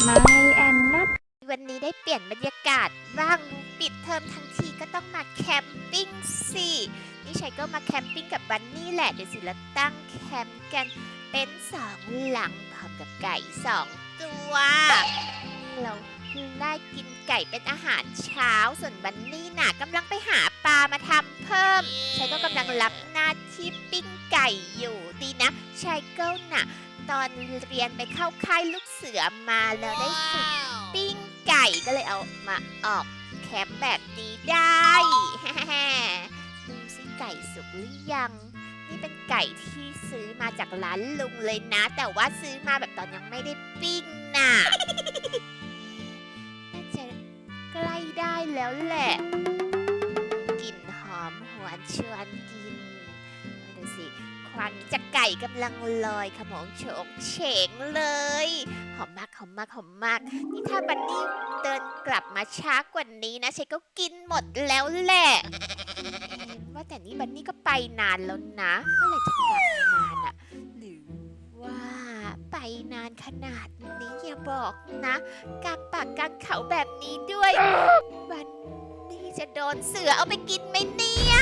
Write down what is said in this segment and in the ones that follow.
ไม่แอนนัทวันนี้ได้เปลี่ยนบรรยากาศบ้างปิดเทอมทั้งทีก็ต้องมาแคมปิ้งสินี่ชัยก็มาแคมปิ้งกับบันนี่แหละ เดี๋ยวสิเราตั้งแคมป์กันเป็นสองหลังพร้อมกับไก่สองตัวเราได้กินไก่เป็นอาหารเช้าส่วนบันนี่น่ะกำลังไปหาปลามาทำเพิ่มชัยก็กำลังรับหน้าที่ปิ้งไก่อยู่ดีนะชัยก็น่ะ ตอนเรียนไปเข้าค่ายลูกเสือมาแล้วได้ฝึกปิ้งไก่ก็เลยเอามาออกแคมป์แบบนี้ได้ดูสิไก่สุกหรือยัง นี่เป็นไก่ที่ซื้อมาจากร้านลุงเลยนะ แต่ว่าซื้อมาแบบตอนยังไม่ได้ปิ้งน่ะน่าจะใกล้ได้แล้วแหละกลิ่นหอมหวนชวนกินดูสิ ควันจากไก่กำลังลอยขโมงโฉงเฉงเลย หอมมากหอมมากหอมมาก นี่ถ้าบันนี่เดินกลับมาช้ากว่านี้นะเชก็กินหมดแล้วแหละว่าแต่นี่บันนี่ก็ไปนานแล้วนะเมื่อไหร่จะกลับมาน่ะหรือว่าไปนานขนาดนี้อย่าบอกนะกลางปากลางเขาแบบนี้ด้วยบันนี่จะโดนเสือเอาไปกินไหมเนี่ย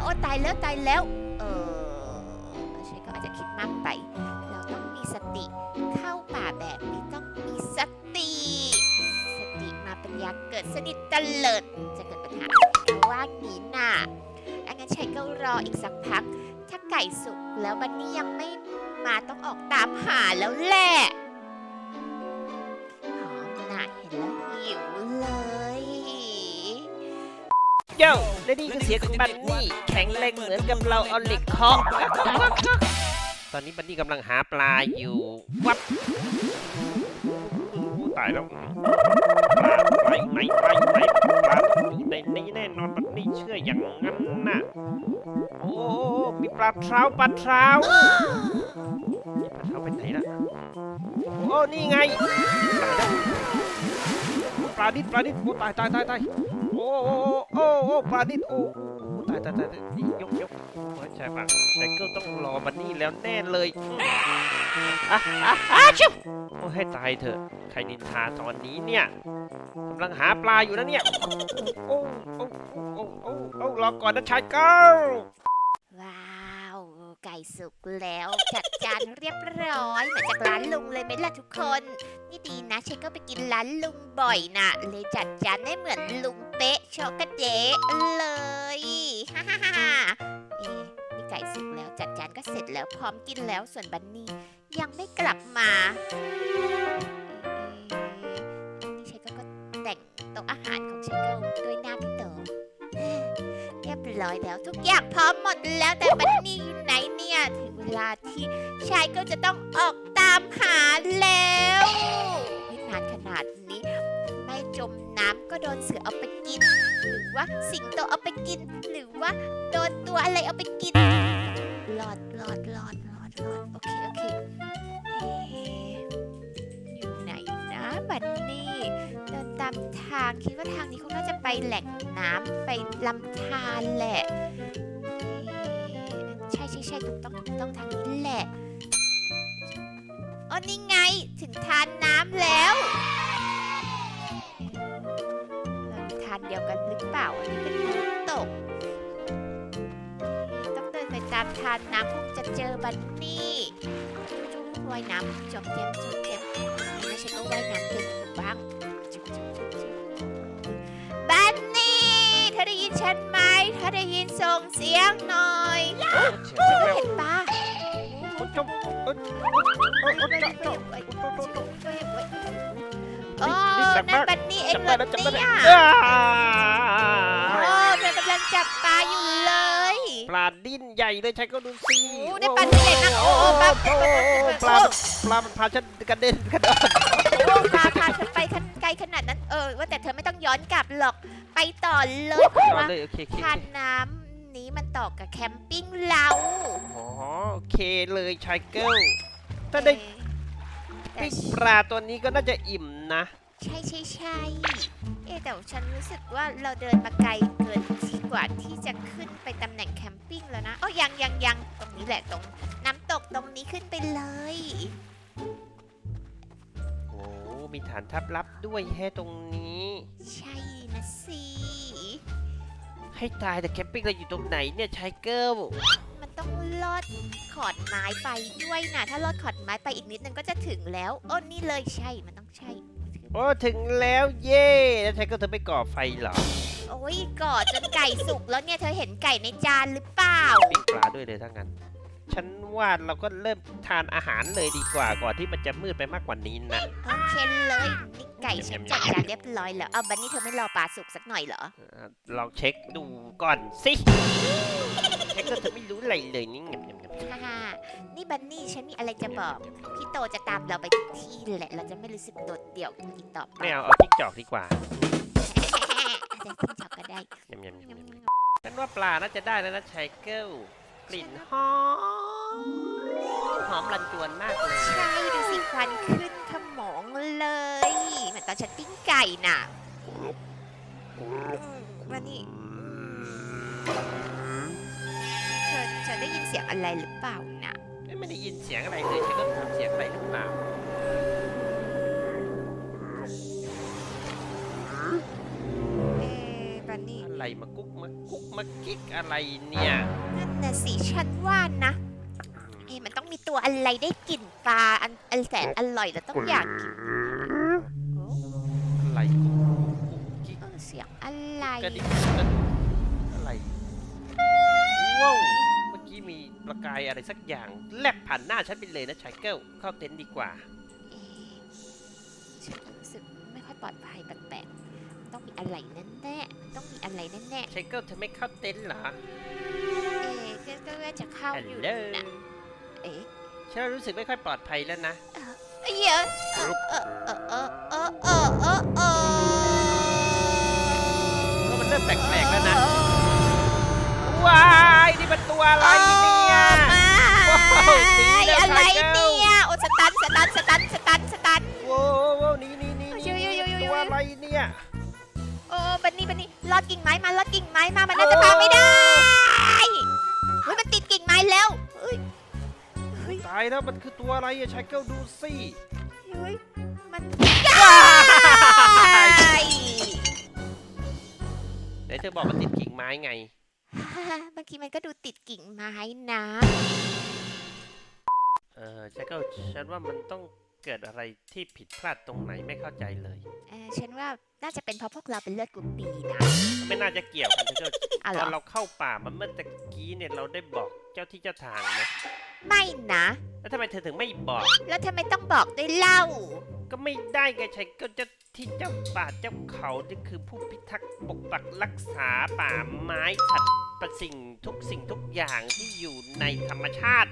โอ้ตายแล้วตายแล้ว จะคิดมากไป เราต้องมีสติ เข้าป่าแบบนี้ต้องมีสติ สติมาเปัญญาเกิดสนิทเตเลิดจะเกิดปัญหาเพราะว่างี้น่ะอังั้นชัยก็รออีกสักพัก ถ้าไก่สุกแล้ววันนี้ยังไม่มาต้องออกตามหาแล้วแหละ โย่และนี่คือเสียงของบันนี่แข็งแรงเหมือนกับเราเอาเหล็กเคาะตอนนี้บันนี่กำลังหาปลาอยู่ วับตายแล้วปลาไม่ไม่ไม่ไม่ปลาต้อยู่ในนี้แน่นอนบันนี่เชื่ออย่างนั้นน่ะ โอ้ มีปลาเท้าปลาเท้านี่ปลาเท้าไปไหนล่ะ โอ้ นี่ไง ปลาดิดปลาดิดโอ้ตายตายตายตาย อ้โอ้โอ้โอ้ปลาดิดโอ้โอ้ตายตายตายตายยกยกใช่ปะไชเกิลต้องรอบันนี่แล้วแน่เลยอะอะอะชิวโอ้ให้ตายเถอะใครนินทาตอนนี้เนี่ยกำลังหาปลาอยู่นะเนี่ยโอ้โอ้โอ้โอ้โอ้รอก่อนนะชายเกิลว้าวไก่สุกแล้วจัดจานเรียบร้อยเหมือนจากร้านลุงเลยไหมล่ะทุกคน นี่ดีนะฉันก็ไปกินร้านลุงบ่อยนะเลยจัดจานได้เหมือนลุง เป๊ะโชกเจ๊เลยฮ่าฮ่าฮ่าเอ๊ะนี่ไก่สุกแล้วจัดจานก็เสร็จแล้วพร้อมกินแล้วส่วนบันนี่ยังไม่กลับมานี่ฉันก็แต่งโต๊ะอาหารของฉันก็ด้วยหน้าพี่โตเรียบร้อยแล้วทุกอย่างพร้อมหมดแล้วแต่บันนี่อยู่ไหนเนี่ยถึงเวลาที่ชายก็จะต้องออกตามหาแล้วไม่นานขนาด จมน้ำก็โดนเสือเอาไปกิน หรือว่าสิงโตเอาไปกิน หรือว่าโดนตัวอะไรเอาไปกินรอดรอดรอดรอดรอดโอเคโอเคอยู่ไหนนะบันนี่เดินตามทางคิดว่าทางนี้คงน่าจะไปแหล่งน้ำไปลำธารแหละเอ๊ะใช่ใช่ใช่ถูกต้องถูกต้องทางนี้แหละอ๋อนี่ไงถึงทานน้ำแล้ว ล่า อันนี้เป็นน้ำตก ต้องเดินไปตามทานน้ำคงจะเจอบันนี่จู้ๆว่ายน้ำจอมเจียมจอมเจียมไม่ใช่ก็ว่ายน้ำเป็นบ้างบันนี่เธอได้ยินฉันไหมเธอได้ยินส่งเสียงหน่อยเห็นปะจบโอ้โอ้โอ้เจ้าเจ้าโอ้โอ้โอ้โอ้ โอ้นี่จำได้นั่นบันนี่เองจำเหรได้อแล้วจำได้เนี่แล้วยอ้าโอ้เธอกำลังจับปลาอยู่เลย ปลาดิ้นใหญ่เลยใช้ก็ดูสิโอ้ได้ปลาดิ้นใหญ่มากโอ้โอ้ปลาโอ้โอ้ปลาปลามันพาฉันกระเด็นกระโดดโอ้ปลาพาฉันไปขั้นไกลขนาดนั้นเออว่าแต่เธอไม่ต้องย้อนกลับหรอกไปต่อเลยเพต่ราะอว่าเลยโอเคโอเคทานน้ำนี้มันต่อกับแคมปิ้งเราอ๋อโอเคเลยชายเกิลถ้าได้แต่ ปิ้งปลาตัวนี้ก็น่าจะอิ่มนะ ใช่ใช่ใช่เอ๊ะแต่ฉันรู้สึกว่าเราเดินมาไกลเกินที่กว่าที่จะขึ้นไปตำแหน่งแคมปิ้งแล้วนะอ๋อยังยังยังตรงนี้แหละตรง น้ำตกตรงนี้ขึ้นไปเลยโอ้มีฐานทัพลับด้วยแฮะตรงนี้ ใช่นะสิให้ตายแต่แคมปิ้งเราอยู่ตรงไหนเนี่ยชายเกิลมันต้อง ลอดขอนไม้ไปด้วยนะถ้าลอดขอนไม้ไปอีกนิดนึงก็จะถึงแล้วโอ้นี่เลยใช่มันต้องใช่ โอ้ถึงแล้วเย่แล้วชายเกิลเธอไปก่อไฟเหรอโอ้ยกอดจนไก่สุกแล้วเนี่ยเธอเห็นไก่ในจานหรือเปล่าปิ้งปลาด้วยเลยถ้างั้น ฉันว่าเราก็เริ่มทานอาหารเลยดีกว่าก่อนที่มันจะมืดไปมากกว่านี้นะ โอเคเลยนี่ไก่ฉันจัดจานเรียบร้อยแล้วเอาบันนี่เธอไม่รอปลาสุกสักหน่อยเหรอ เอ่อลองเช็คดูก่อนสิชายเกิลเธอไม่รู้อะไรเลยนี่เงียบเงียบเงียบฮ่าๆนี่บันนี่ฉันมีอะไรจะบอก พี่โตจะตามเราไปทุกที่แหละ เราจะไม่รู้สึกโดดเดี่ยวอีกต่อไปไม่เอาเอาจิ้งจอกดีกว่าอาจจะขึ้นจอกก็ได้เงียบเงียบเงียบเงียบฉันว่าปลาน่าจะได้แล้วนะชายเกิล กลิ่นหอมหอมรันจวนมากเลยใช่ดูสิควันขึ้นขโมงเลยเหมือนตอนฉันปิ้งไก่น่ะอืมวันนี้เธอเธอได้ยินเสียงอะไรหรือเปล่านะไม่ได้ยินเสียงอะไรเลยฉันก็ทำเสียงอะไรหรือเปล่า อะไรมากุ๊กมากุ๊กมากิ๊กอะไรเนี่ย นั่นน่ะสิฉันว่านะเอ๊ะมันต้องมีตัวอะไรได้กลิ่นปลาอันอันแสนอร่อยแล้วต้องอยากกินโอ้อะไรกุ๊กกุ๊กกิ๊กเออเสียงอะไรกระดิกกระดิกอะไรว้าวเมื่อกี้มีประกายอะไรสักอย่างแลบผ่านหน้าฉันไปเลยนะชายเกิลเข้าเต็นท์ดีกว่า เอ๊ะฉันรู้สึกไม่ค่อยปลอดภัยแปลกๆ ต้องมีอะไรแน่ๆต้องมีอะไรแน่ชายเกิลเธอไม่เข้าเต็นท์เหรอๆเอ๊ะก็ก็ว่าจะเข้าฮัลอยู่โหลนะเอ๊ะฉันรู้สึกไม่ค่อยปลอดภัยแล้วนะ เอ้ยเดี๋ยวเออเออเออเออเอ นนี่บันนี่ลอดกิ่งไม้มาลอดกิ่งไม้มามันน่าจะพาไม่ได้เฮ้ยมันติดกิ่งไม้แล้วเฮ้ยเฮ้ยตายแล้วมันคือตัวอะไรอะชายเกิลดูสิเฮ้ยมันว้ายไอ้ไหนเธอบอกมันติดกิ่งไม้ไงบางทีมันก็ดูติดกิ่งไม้นะ เออชายเกิลฉันว่ามันต้อง เกิดอะไรที่ผิดพลาดตรงไหนไม่เข้าใจเลยเออฉันว่าน่าจะเป็นเพราะพวกเราเป็นเลือดกลุ่มปีนะ ไม่น่าจะเกี่ยวกันชายเกิลอะตเหรอ อนเราเข้าป่ามันเมื่อตะกี้เนี่ยเราได้บอกเจ้าที่เจ้าทางนะไม่นะ แล้วทำไมเธอถึงไม่บอกแล้วทำไมต้องบอกด้วยเล่า ก็ไม่ได้ไงชายเกิลเจ้าที่เจ้าป่าเจ้าเขานี่คือผู้พิทักษ์ปกปักรักษาป่าไม้สัตว์ประสิ่งทุกสิ่งทุกอย่างที่อยู่ในธรรมชาติ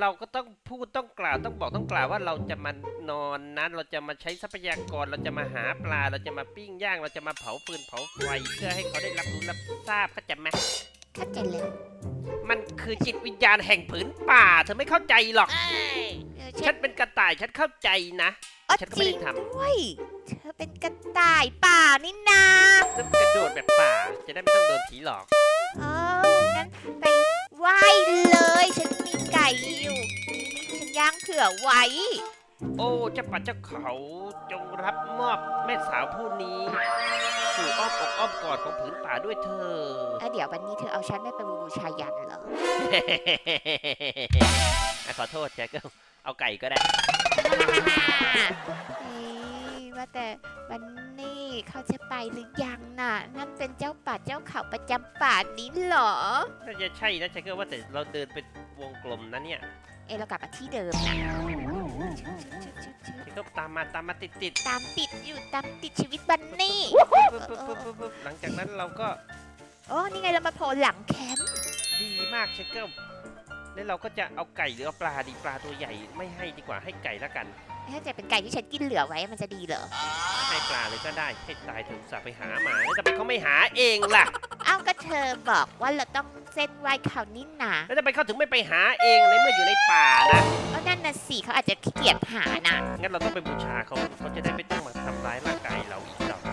เราก็ต้องพูดต้องกล่าวต้องบอกต้องกล่าวว่าเราจะมานอนนะเราจะมาใช้ทรัพยากร เราจะมาหาปลา เราจะมาปิ้งย่าง เราจะมาเผาฟืนเผาไฟเพื่อให้เขาได้รับรู้รับทราบเข้าใจไหมเข้าใจแล้วมันคือจิตวิญญาณแห่งผืนป่า เธอไม่เข้าใจหรอก เออฉัฉันนเป็นกระต่ายฉันเข้าใจนะ อ๋อฉันก็จไม่ริได้งทำ ด้วย เธอเป็นกระต่ายป่านี่นาซึ่งกระโดดแบบป่า จะได้ไม่ต้องโดนผีหลอก เอองั้นไปไหว้เลย ฉันมี ไก่อยู่นี่ฉันย่างเผื่อไว้ โอ้เจ้าป่าเจ้าเขาจงรับมอบแม่สาวผู้นี้ สู่อ้อมอกอ้อมกอดของผืนป่าด้วยเธอ เออเดี๋ยววันนี้เธอเอาฉันไม่ไปบูชายันเหรอ อะขอโทษแจ็คเกิลเอาไก่ก็ได้เฮ้ยว่าแต่วันนี้เขาจะไปหรือยังน่ะ นั่นเป็นเจ้าป่าเจ้าเขาประจำป่านี้เหรอ น่าจะใช่นะแจ็คเกิลว่าแต่เราเดินเป็น วงกลมนะเนี่ยเอยเรากลับมาที่เดิมนะแจ็คเกิลตามมาตามมาติดติดตามติดอยู่ตามติดชีวิตบันนี่ๆปึ๊บปึ๊บปึ๊บปึ๊บปึ๊บหลังจากนั้นเราก็โอ้นี่ไงเรามาโผล่หลังแคมป์ดีมากแจ็คเกิลแล้วเราก็จะเอาไก่หรือเอาปลาดีปลาตัวใหญ่ไม่ให้ดีกว่าให้ไก่ละกัน ถ้าจะเป็นไก่ที่ฉันกินเหลือไว้มันจะดีเหรอให้ปลาเลยก็ได้ให้ตายถึงสาไปหามาแล้วทำไมเขาไม่หาเองล่ะอ้าว ก็เธอบอกว่าเราต้องเส้นไหว้เขานี่นาแล้วทำไมเขาถึงไม่ไปหาเองในเมื่ออยู่ในป่านะก็นั่นน่ะสิเขาอาจจะขี้เกียจหานะงั้นเราต้องไปบูชาเขาเขาจะได้ไม่ต้องมาทำร้ายร่างกายเราอีกต่อไป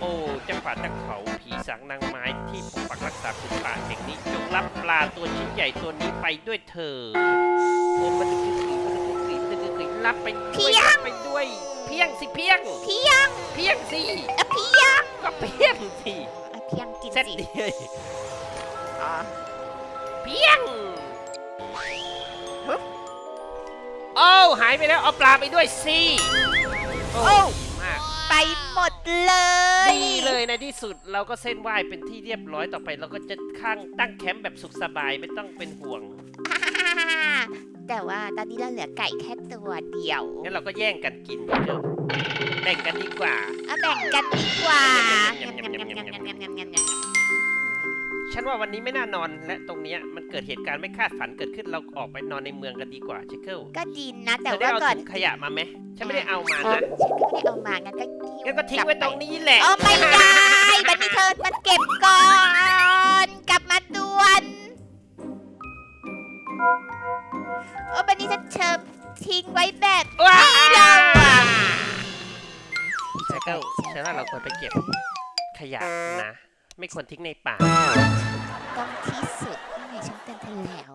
โอ้เจ้าป่าเจ้าเขาผีสางนางไม้ที่ปกปักรักษาพื้นป่าแห่งนี้จงรับปลาตัวชิ้นใหญ่ตัวนี้ไปด้วยเถิดโอ้มันคือผีมันคือผีมันคือผีรับไปด้วยรับไปด้วยพเพียงสิเพียง เพียง เพียงสิอะเพียงก็เพียงสิอะ เพียงกินเสร็จสิดีอ๋อเพียงโอ้าหายไปแล้วเอาปลาไปด้วยสิโอ้มาก ไปหมดเลยดีเลยในที่สุดเราก็เส้นไหว้เป็นที่เรียบร้อยต่อไป เราก็จะข้างตั้งแคมป์แบบสุขสบายไม่ต้องเป็นห่วงแต่ว่าตอนนี้เราเหลือไก่แค่ตัวเดียว งั้นเราก็แย่งกันกินเถอะ แบ่งกันดีกว่า เอาแบ่งกันดีกว่าฉันว่าวันนี้ไม่น่านอนและตรงเนี้ยมันเกิดเหตุการณ์ไม่คาดฝันเกิดขึ้นเราออกไปนอนในเมืองกันดีกว่าเชคเกิลก็ดีนะเธแต่อได้ว่าเอาก่อนถุงขยะมาไหมฉันไม่ได้เอามาฉันนะก็ไม่ได้เอามางั้นก็กิ้วงั้นก็ทิ้งไว้ตรงนี้แหละ เออไม่ได้บันนี้เธอมันเก็บก่อน เราควรไปเก็บขยะนะ ไม่ควรทิ้งในป่า ต้องที่สุดนี่ฉันเป็นทะแล้ว